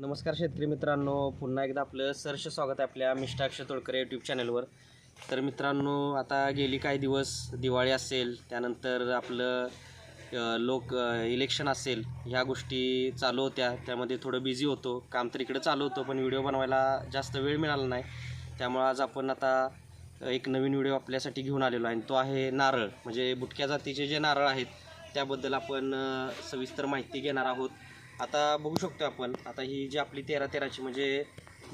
नमस्कार शेतकरी मित्रांनो पुन्हा एकदा आपलं सरस स्वागत आहे आपल्या मिष्टाक्ष तोडकर यूट्यूब चॅनलवर तर मित्रांनो आता गेली काही दिवस दिवाळी असेल त्यानंतर आपलं लोक इलेक्शन असेल ह्या गोष्टी चालू होत्या त्यामध्ये थोडं बिझी होतो काम तर इकडं चालू होतं पण व्हिडिओ बनवायला जास्त वेळ मिळाला नाही. त्यामुळं आज आपण आता एक नवीन व्हिडिओ आपल्यासाठी घेऊन आलेलो आहे आणि तो आहे नारळ. म्हणजे बुटक्या जातीचे जे नारळ आहेत त्याबद्दल आपण सविस्तर माहिती घेणार आहोत. आता बघू शकतो आपण. आता ही जी आपली तेरा तेराची म्हणजे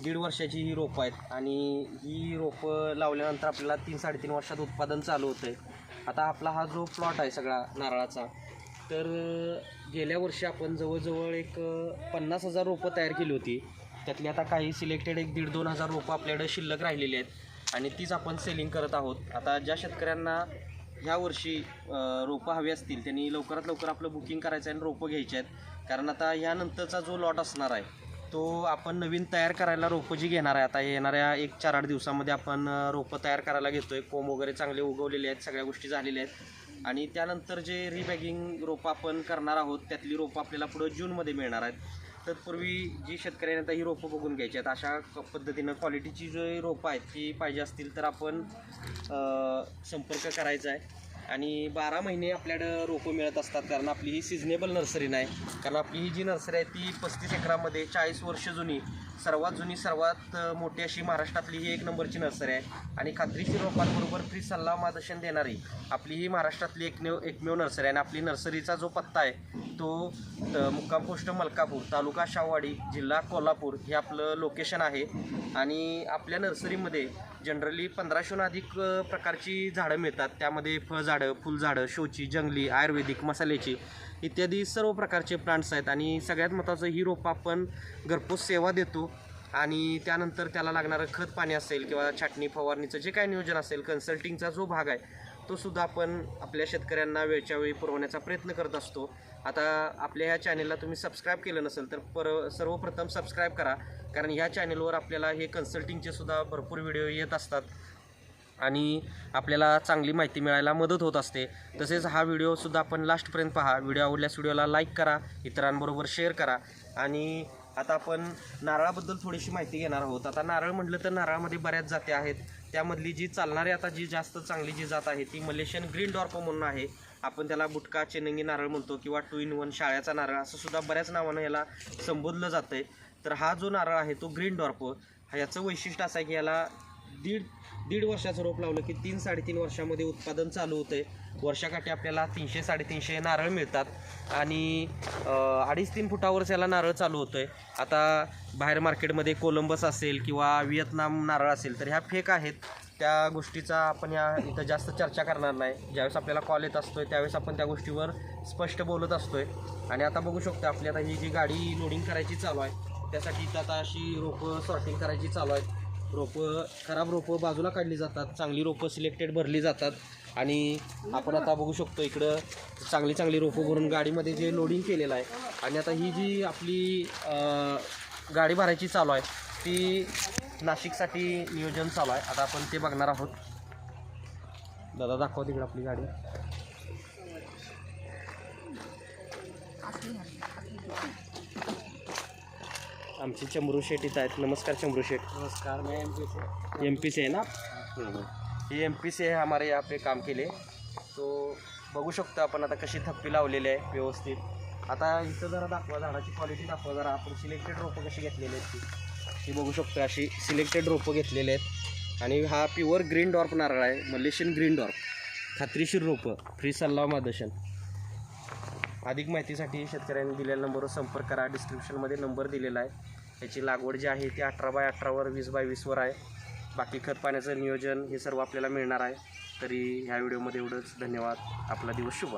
दीड वर्षाची ही रोपं आहेत आणि ही रोपं लावल्यानंतर आपल्याला तीन साडेतीन वर्षात उत्पादन चालू होतं आहे आता आपला हा जो प्लॉट आहे सगळा नारळाचा तर गेल्या वर्षी आपण जवळजवळ एक पन्नास हजार रोपं तयार केली होती. त्यातली आता काही सिलेक्टेड एक दीड दोन हजार रोपं आपल्याकडे शिल्लक राहिलेली आहेत आणि तीच आपण सेलिंग करत आहोत. आता ज्या शेतकऱ्यांना ह्या वर्षी रोपं हवी असतील त्यांनी लवकरात लवकर आपलं बुकिंग करायचं आहे आणि रोपं घ्यायची आहेत. कारण आता ह्यानंतरचा जो लॉट असणार आहे तो आपण नवीन तयार करायला रोपं जी घेणार आहे आता येणाऱ्या एक चार आठ दिवसामध्ये आपण रोपं तयार करायला घेतो आहे कोंब वगैरे चांगले उगवलेले आहेत सगळ्या गोष्टी झालेल्या आहेत. आणि त्यानंतर जे रिबॅगिंग रोपं आपण करणार आहोत त्यातली रोपं आपल्याला पुढं जूनमध्ये मिळणार आहेत. तत्पूर्वी जी शेतकऱ्यांनी आता ही रोपं बघून घ्यायची आहेत. अशा क- पद्धतीनं क्वालिटीची जी रोपं आहेत ती पाहिजे असतील तर आपण संपर्क करायचा आहे. आणि बारा महिने आपल्याकडं रोपं मिळत असतात कारण आपली ही सिजनेबल नर्सरी नाही. कारण आपली ही जी नर्सरी आहे ती पस्तीस एकरामध्ये चाळीस वर्ष जुनी. सर्वात जुनी सर्वात मोठी अशी महाराष्ट्रातली ही एक नंबरची नर्सरी आहे. आणि खात्रीशीर रोपांबरोबर फ्री सल्ला मार्गदर्शन देणारी आपली ही महाराष्ट्रातली एकमेव एकमेव नर्सरी आहे. आणि आपली नर्सरीचा जो पत्ता आहे तो मुक्काम पोस्ट मलकापूर तालुका शाहवाडी जिल्हा कोल्हापूर हे आपलं लोकेशन आहे. आणि आपल्या नर्सरीमध्ये जनरली पंधराशेहून अधिक प्रकारची झाडं मिळतात. त्यामध्ये फळझाडं फुलझाडं शोची जंगली आयुर्वेदिक मसाल्याची इत्यादी सर्व प्रकारचे प्लांट्स आहेत आणि सगळ्यात महत्त्वाचं ही रोपं आपण घरपोच सेवा देतो. आणि त्यानंतर त्याला लागणारं खत पाणी असेल किंवा छाटणी फवारणीचं जे काय नियोजन असेल कन्सल्टिंगचा जो भाग आहे तो सुद्धा आपण आपल्या शेतकऱ्यांना वेळच्या वेळी पुरवण्याचा प्रयत्न करत असतो. आता आपल्या ह्या चॅनेलला तुम्ही सबस्क्राईब केलं नसेल तर पर सर्वप्रथम सबस्क्राईब करा. कारण ह्या चॅनेलवर आपल्याला हे कन्सल्टिंगचे सुद्धा भरपूर व्हिडिओ येत असतात. आणि आपल्याला चांगली माहिती मिळायला मदत होत असते. तसेच हा व्हिडिओसुद्धा आपण लास्टपर्यंत पहा. व्हिडिओ आवडल्यास व्हिडिओला लाईक करा. इतरांबरोबर शेअर करा. आणि आता आपण नारळाबद्दल थोडीशी माहिती घेणार आहोत. आता नारळ म्हटलं तर नारळामध्ये बऱ्याच जाती आहेत. त्यामधली जी चालणारी आता जी जास्त चांगली जी जात आहे ती मलेशियन ग्रीन डॉर्प म्हणून आहे. आपण त्याला बुटका चेनंगी नारळ म्हणतो किंवा टू इन वन शाळ्याचा नारळ असं सुद्धा बऱ्याच नावानं याला संबोधलं जातं आहे तर हा जो नारळ आहे तो ग्रीन डॉर्प ह्याचं वैशिष्ट्य असं आहे की याला दीड दीड वर्षाचं रोप लावलं की तीन साडेतीन वर्षामध्ये उत्पादन चालू होतं आहे वर्षाकाठी आपल्याला तीनशे साडेतीनशे नारळ मिळतात. आणि अडीच तीन फुटावरच याला नारळ चालू होतं आहे आता बाहेर मार्केटमध्ये कोलंबस असेल किंवा व्हिएतनाम नारळ असेल तर ह्या फेक आहेत. त्या गोष्टीचा आपण या इथं जास्त चर्चा करणार नाही. ज्यावेळेस आपल्याला कॉल येत असतो आहे त्यावेळेस आपण त्या गोष्टीवर स्पष्ट बोलत असतो आहे आणि आता बघू शकतो आपली आता ही जी गाडी लोडिंग करायची चालू आहे त्यासाठी इथं आता अशी रोपं सॉर्टिंग करायची चालू आहे रोपं खराब रोपं बाजूला काढली जातात चांगली रोपं सिलेक्टेड भरली जातात. आणि आपण आता बघू शकतो इकडं चांगली चांगली रोपं भरून गाडीमध्ये जे लोडिंग केलेलं आहे. आणि आता ही जी आपली गाडी भरायची चालू आहे ती नाशिकसाठी नियोजन चालू आहे. आता आपण ते बघणार आहोत. दादा दाखवा तिकडे आपली गाडी. आमची चमरू शेट इथं आहेत. नमस्कार चमरू शेट. नमस्कार मैं एम पी से एम पी से है ना? ये एम पी से है हमारे यहाँ पे काम केले. तो बघू शकतो आपण आता कशी थप्पी लावलेली आहे व्यवस्थित. आता इथं जरा दाखवा झाडाची क्वालिटी दाखवा जरा. आपण सिलेक्टेड रोपं कशी घेतलेली आहेत ती. ही बघू शकतो अशी सिलेक्टेड रोपं घेतलेले आहेत. आणि हा प्युअर ग्रीन डॉर्प नारळ आहे मलेशियन ग्रीन डॉर्प खात्रीशीर रोपं फ्री सल्ला मार्गदर्शन. अधिक माहितीसाठी शेतकऱ्यांनी दिलेल्या नंबरवर संपर्क करा. डिस्क्रिप्शनमध्ये नंबर दिलेला आहे. याची लागवड जी आहे ती अठरा बाय अठरावर वीस बाय वीसवर आहे. बाकी खत पाण्याचं नियोजन हे सर्व आपल्याला मिळणार आहे. तरी ह्या व्हिडिओमध्ये एवढंच. धन्यवाद. आपला दिवस शुभ